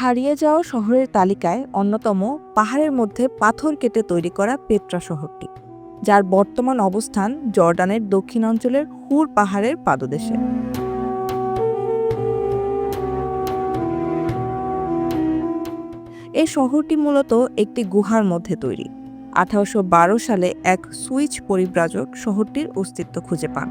হারিয়ে যাওয়া শহরের তালিকায় অন্যতম পাহাড়ের মধ্যে পাথর কেটে তৈরি করা পেট্রা শহরটি, যার বর্তমান অবস্থান জর্ডানের দক্ষিণাঞ্চলের হুর পাহাড়ের পাদদেশে। এই শহরটি মূলত একটি গুহার মধ্যে তৈরি। আঠারোশ বারো সালে এক সুইচ পরিব্রাজক শহরটির অস্তিত্ব খুঁজে পান।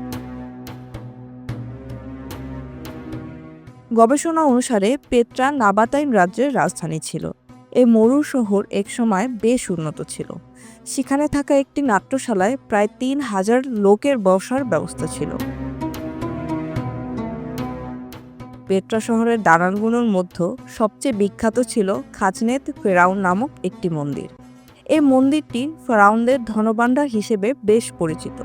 গবেষণা অনুসারে পেট্রা নাবাতাইন রাজ্যের রাজধানী ছিল। এই মরু শহর একসময় বেশ উন্নত ছিল। সেখানে থাকা একটি নাট্যশালায় প্রায় তিন হাজার লোকের বসার ব্যবস্থা ছিল। পেট্রা শহরের দালানগুলোর মধ্যে সবচেয়ে বিখ্যাত ছিল খাজনেত ফেরাউন নামক একটি মন্দির। এই মন্দিরটি ফেরাউনদের ধনভাণ্ডার হিসেবে বেশ পরিচিত।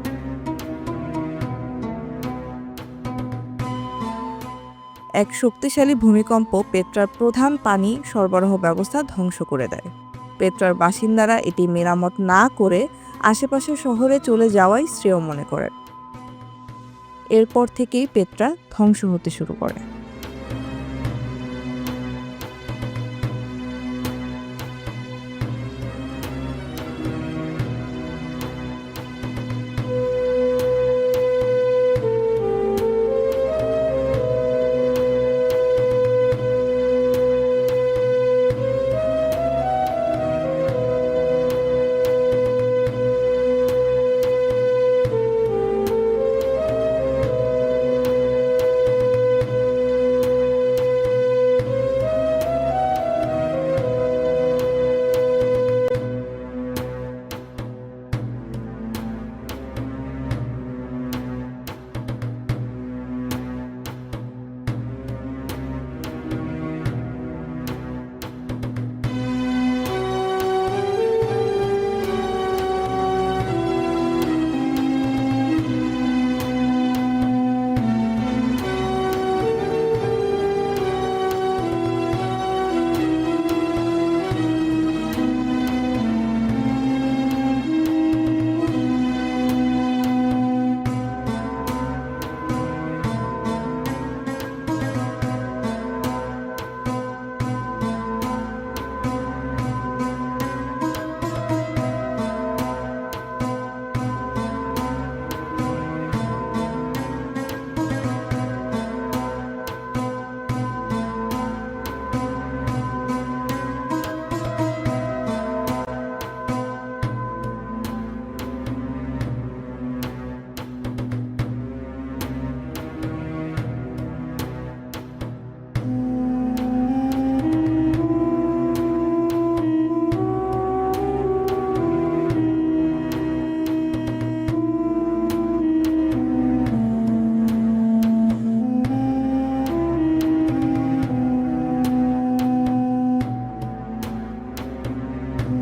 এক শক্তিশালী ভূমিকম্প পেট্রার প্রধান পানি সরবরাহ ব্যবস্থা ধ্বংস করে দেয়। পেট্রার বাসিন্দারা এটি মেরামত না করে আশেপাশের শহরে চলে যাওয়াই শ্রেয় মনে করেন এরপর থেকেই পেট্রা ধ্বংস হতে শুরু করে।